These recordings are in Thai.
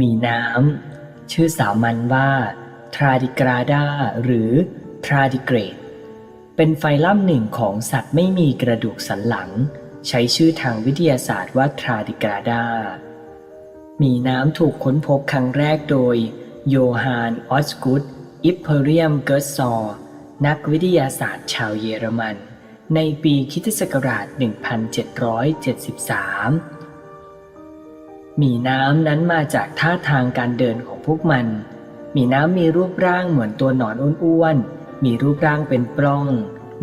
มีน้ำ ชื่อสามัญว่าทราดิกราดาหรือทราดิเกรด เป็นไฟลัมหนึ่งของสัตว์ไม่มีกระดูกสันหลัง ใช้ชื่อทางวิทยาศาสตร์ว่าทราดิกราดา มีน้ำถูกค้นพบครั้งแรกโดย โยฮานออสกุตอิปเพเรียมเกิร์ซอร์นักวิทยาศาสตร์ชาวเยอรมัน ในปีคิศักราช 1773 มีน้ำนั้นมาจากท่าทางการเดินของพวกมัน มีน้ำมีรูปร่างเหมือนตัวหนอนอ้วนๆ มีรูปร่างเป็นปล้อง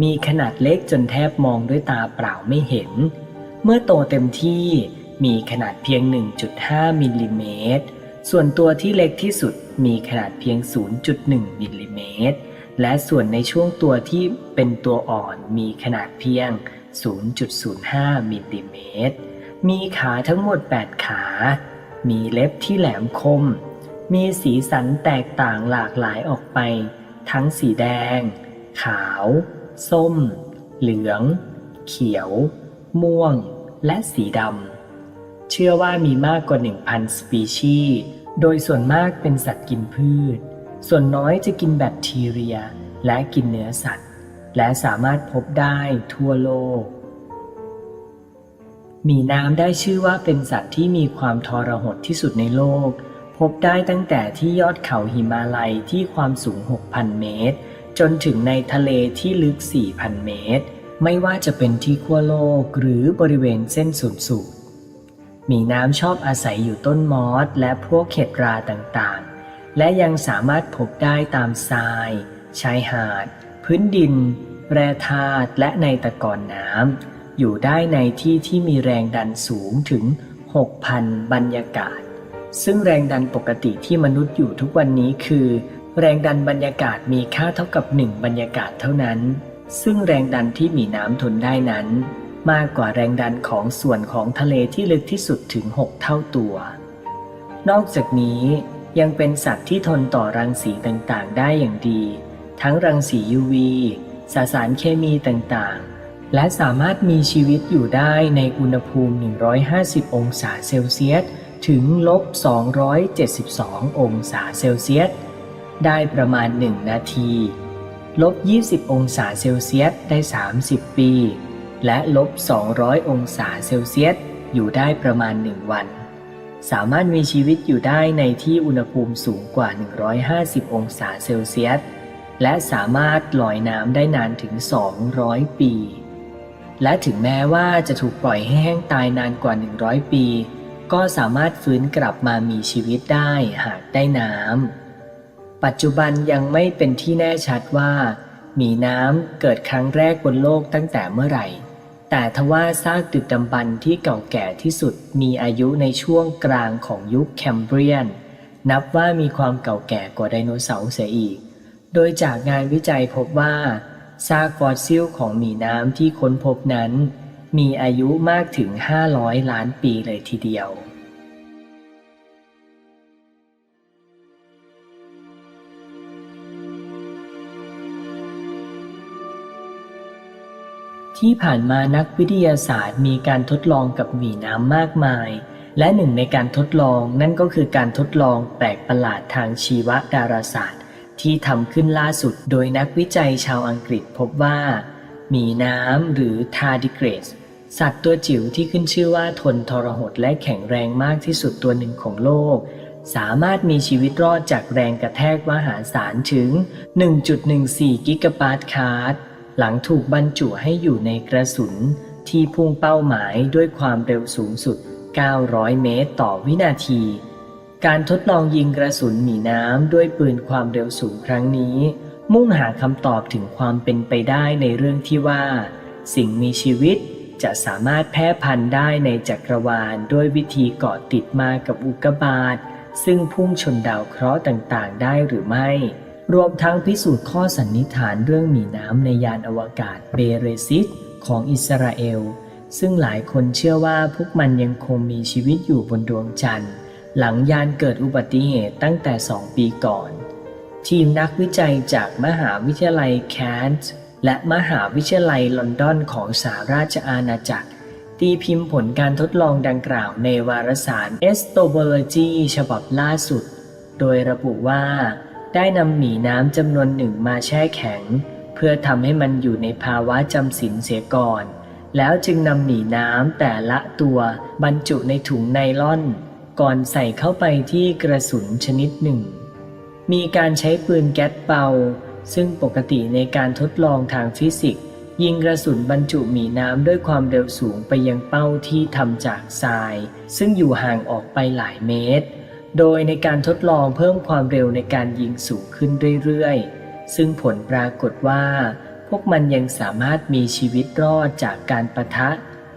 มีขนาดเล็กจนแทบมองด้วยตาเปล่าไม่เห็น เมื่อโตเต็มที่มีขนาดเพียง 1.5 มิลลิเมตร ส่วนตัวที่เล็กที่สุดมีขนาดเพียง 0.1 มิลลิเมตร และส่วนในช่วงตัวที่เป็นตัวอ่อนมีขนาดเพียง 0.05 มิลลิเมตร มีขาทั้งหมด 8 ขา มีเล็บที่แหลมคม มีสีสันแตกต่างหลากหลายออกไป ทั้งสีแดง ขาว ส้ม เหลือง เขียว ม่วง และสีดำ เชื่อว่ามีมากกว่า 1,000 สปีชีส์ โดยส่วนมากเป็นสัตว์กินพืช ส่วนน้อยจะกินแบคทีเรีย และกินเนื้อสัตว์ และสามารถพบได้ทั่วโลก หมีน้ำได้ชื่อว่าเป็นสัตว์ที่มีความทรหดที่สุดในโลก พบได้ตั้งแต่ที่ยอดเขาหิมาลัยที่ความสูง 6,000 เมตร จนถึงในทะเลที่ลึก 4,000 เมตร ไม่ว่าจะเป็นที่ขั้วโลกหรือบริเวณเส้นศูนย์สูตรหมีน้ำชอบอาศัยอยู่ต้นมอสและพวกเห็ดราต่างๆ และยังสามารถพบได้ตามทราย ชายหาด พื้นดิน แร่ธาตุและในตะกอนน้ำ อยู่ได้ในที่ที่มีแรงดันสูงถึง 6,000 บรรยากาศ ซึ่งแรงดันปกติที่มนุษย์อยู่ทุกวันนี้คือ แรงดันบรรยากาศมีค่าเท่ากับ 1 บรรยากาศเท่านั้น ซึ่งแรงดันที่มีน้ำทนได้นั้น มากกว่าแรงดันของส่วนของทะเลที่ลึกที่สุดถึง 6 เท่าตัว นอกจากนี้ยังเป็นสัตว์ที่ทนต่อรังสีต่างๆ ได้อย่างดี ทั้งรังสี UV สสารเคมีต่างๆ และสามารถมีชีวิตอยู่ได้ในอุณหภูมิ 150 องศาเซลเซียส ถึงลบ 272 องศาเซลเซียส ได้ประมาณ 1 นาที ลบ 20 องศาเซลเซียส ได้ 30 ปี และลบ 200 องศาเซลเซียส อยู่ได้ประมาณ 1 วัน สามารถมีชีวิตอยู่ได้ในที่อุณหภูมิสูงกว่า 150 องศาเซลเซียส และสามารถลอยน้ำได้นานถึง 200 ปี และถึงแม้ว่าจะถูกปล่อยให้แห้งตายนานกว่า 100 ปี ก็สามารถฟื้นกลับมามีชีวิตได้หากได้น้ำ ปัจจุบันยังไม่เป็นที่แน่ชัดว่า มีน้ำเกิดครั้งแรกบนโลกตั้งแต่เมื่อไหร่ แต่ทว่าซากดึกดำบรรพ์ที่เก่าแก่ที่สุดมีอายุในช่วงกลางของยุคแคมเบรียน นับว่ามีความเก่าแก่กว่าไดโนเสาร์เสียอีก โดยจากงานวิจัยพบว่า ซากฟอสซิลของหมีน้ำที่ค้นพบนั้น มีอายุมากถึง 500 ล้านปีเลยทีเดียวที่ผ่านมานักวิทยาศาสตร์มีการทดลองกับหมีน้ำมากมาย และหนึ่งในการทดลองนั่นก็คือการทดลองแปลกประหลาดทางชีวดาราศาสตร์ ที่ทำขึ้นล่าสุดโดยนักวิจัยชาวอังกฤษพบว่าหมีน้ำหรือทาร์ดิเกรสสัตว์ตัวจิ๋วที่ขึ้นชื่อว่าทนทรหดและแข็งแรงมากที่สุดตัวหนึ่งของโลก สามารถมีชีวิตรอดจากแรงกระแทกมหาศาลถึง 1.14 กิกะบาทคาร์ดหลังถูกบรรจุให้อยู่ในกระสุนที่พุ่งเป้าหมายด้วยความเร็วสูงสุด 900 เมตรต่อวินาที การทดลองยิงกระสุนหมีน้ำด้วยปืนความเร็วสูงครั้งนี้ มุ่งหาคำตอบถึงความเป็นไปได้ในเรื่องที่ว่า สิ่งมีชีวิตจะสามารถแพร่พันธุ์ได้ในจักรวาลด้วยวิธีเกาะติดมากับอุกกาบาตซึ่งพุ่งชนดาวเคราะห์ต่างๆ ได้หรือไม่ รวมทั้งพิสูจน์ข้อสันนิษฐานเรื่องหมีน้ำในยานอวกาศเบเรซิสของอิสราเอล ซึ่งหลายคนเชื่อว่าพวกมันยังคงมีชีวิตอยู่บนดวงจันทร์ หลังยานเกิดอุบัติเหตุตั้งแต่ 2 ปีก่อน ทีมนักวิจัยจากมหาวิทยาลัยแคนต์และมหาวิทยาลัยลอนดอนของสหราชอาณาจักร ตีพิมพ์ผลการทดลองดังกล่าวในวารสาร e s t o b o l o g y ฉบับล่าสุด โดยระบุว่า ได้นำหมีน้ำจำนวนหนึ่งมาแช่แข็ง เพื่อทำให้มันอยู่ในภาวะจำศีลเสียก่อน แล้วจึงนำหมีน้ำแต่ละตัวบรรจุในถุงไนล่อน ก่อนใส่เข้าไปที่กระสุนชนิดหนึ่ง มีการใช้ปืนแก๊สเป่าซึ่งปกติในการทดลองทางฟิสิกส์ ยิงกระสุนบรรจุหมีน้ำด้วยความเร็วสูงไปยังเป้าที่ทำจากทราย ซึ่งอยู่ห่างออกไปหลายเมตร โดยในการทดลองเพิ่มความเร็วในการยิงสูงขึ้นเรื่อยๆ ซึ่งผลปรากฏว่า พวกมันยังสามารถมีชีวิตรอดจากการประทะ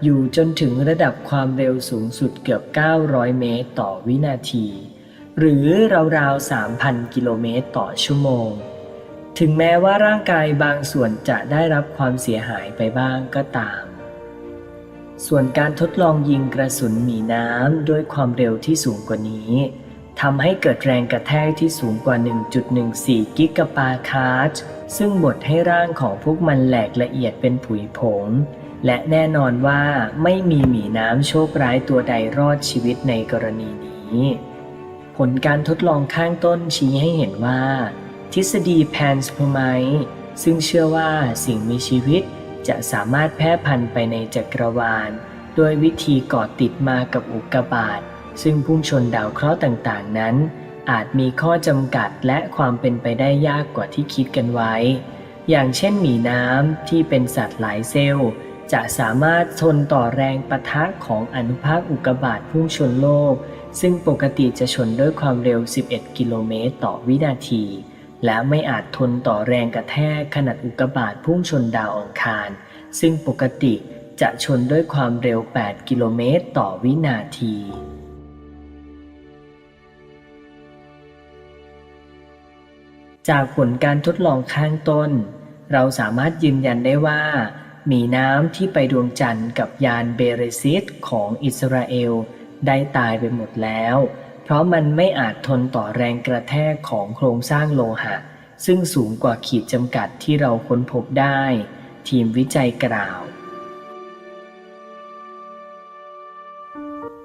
อยู่จนถึงระดับความเร็วสูงสุดเกือบ 900 เมตรต่อวินาที หรือราวๆ 3,000 กิโลเมตรต่อชั่วโมง ถึงแม้ว่าร่างกายบางส่วนจะได้รับความเสียหายไปบ้างก็ตาม ส่วนการทดลองยิงกระสุนหมีน้ำด้วยความเร็วที่สูงกว่านี้ทำให้เกิดแรงกระแทกที่สูงกว่า 1.14 กิกะปาคาร์ซึ่งบดให้ร่างของพวกมันแหลกละเอียดเป็นผุยผง และแน่นอนว่าไม่มีหมีน้ำโชคร้ายตัวใดรอดชีวิตในกรณีนี้ ผลการทดลองข้างต้นชี้ให้เห็นว่า ทฤษฎีแพนส p ไมซึ่งเชื่อว่าสิ่งมีชีวิตจะสามารถแพร่พันธุ์ไปในจักรวาลโดยวิธีเกาะติดมากับอุกกาบาตซึ่งพุ่งชนดาวเคราะห์ต่างๆนั้น อาจมีข้อจำกัดและความเป็นไปได้ยากกว่าที่คิดกันไว้ อย่างเช่นหมีน้ำที่เป็นสัตว์หลายเซลล์ จะสามารถทนต่อแรงปะทะของอนุภาคอุกกาบาตพุ่งชนโลก ซึ่งปกติจะชนด้วยความเร็ว 11 กิโลเมตรต่อวินาที และไม่อาจทนต่อแรงกระแทกขนาดอุกกาบาตพุ่งชนดาวอังคาร ซึ่งปกติจะชนด้วยความเร็ว 8 กิโลเมตรต่อวินาทีจากผลการทดลองข้างต้น เราสามารถยืนยันได้ว่า มีน้ำที่ไปดวงจันทร์กับยานเบเรซิสของอิสราเอล ได้ตายไปหมดแล้ว เพราะมันไม่อาจทนต่อแรงกระแทกของโครงสร้างโลหะ ซึ่งสูงกว่าขีดจำกัดที่เราค้นพบได้ ทีมวิจัยกล่าว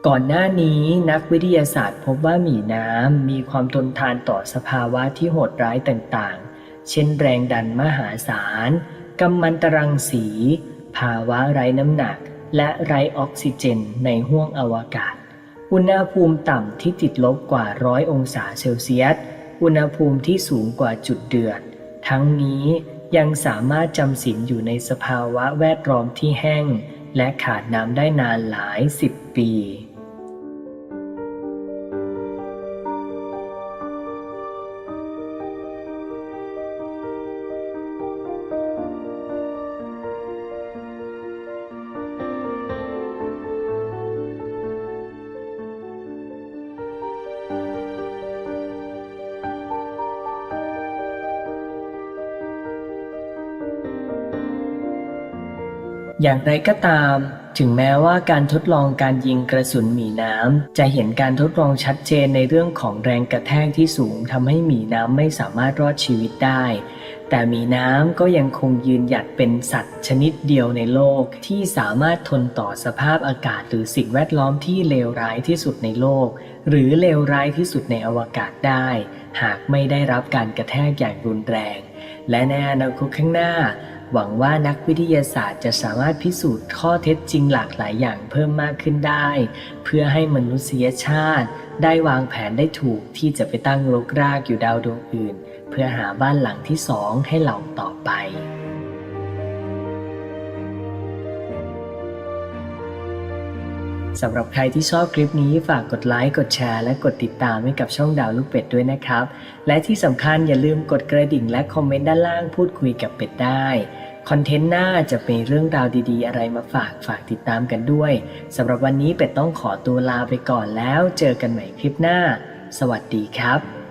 ก่อนหน้านี้นักวิทยาศาสตร์พบว่าหมีน้ำมีความทนทานต่อสภาวะที่โหดร้ายต่างๆ เช่นแรงดันมหาศาล กัมมันตรังสี ภาวะไร้น้ำหนัก และไร้ออกซิเจนในห้วงอวกาศ อุณหภูมิต่ำที่ติดลบกว่าร้อยองศาเซลเซียส อุณหภูมิที่สูงกว่าจุดเดือด ทั้งนี้ยังสามารถจำศีลอยู่ในสภาวะแวดล้อมที่แห้ง และขาดน้ำได้นานหลายสิบปี อย่างไรก็ตาม ถึงแม้ว่าการทดลองการยิงกระสุนหมีน้ำ จะเห็นการทดลองชัดเจนในเรื่องของแรงกระแทกที่สูงทำให้หมีน้ำไม่สามารถรอดชีวิตได้ แต่หมีน้ำก็ยังคงยืนหยัดเป็นสัตว์ชนิดเดียวในโลกที่สามารถทนต่อสภาพอากาศหรือสิ่งแวดล้อมที่เลวร้ายที่สุดในโลก หรือเลวร้ายที่สุดในอวกาศได้ หากไม่ได้รับการกระแทกอย่างรุนแรง และในอนาคตข้างหน้า หวังว่านักวิทยาศาสตร์จะสามารถพิสูจน์ข้อเท็จจริงหลากหลายอย่างเพิ่มมากขึ้นได้ เพื่อให้มนุษยชาติ ได้วางแผนได้ถูกที่จะไปตั้งรกรากอยู่ดาวดวงอื่น เพื่อหาบ้านหลังที่สองให้เราต่อไปสำหรับใครที่ชอบคลิปนี้ฝากกดไลค์ กดแชร์ และกดติดตามให้กับช่องดาวลูกเป็ดด้วยนะครับ และที่สำคัญอย่าลืมกดกระดิ่งและคอมเมนต์ด้านล่างพูดคุยกับเป็ดได้ คอนเทนต์หน้าจะเป็นเรื่องราวดีๆ อะไรมาฝากฝากติดตามกันด้วยสำหรับวันนี้เป็ดต้องขอตัวลาไปก่อนแล้ว เจอกันใหม่คลิปหน้า สวัสดีครับ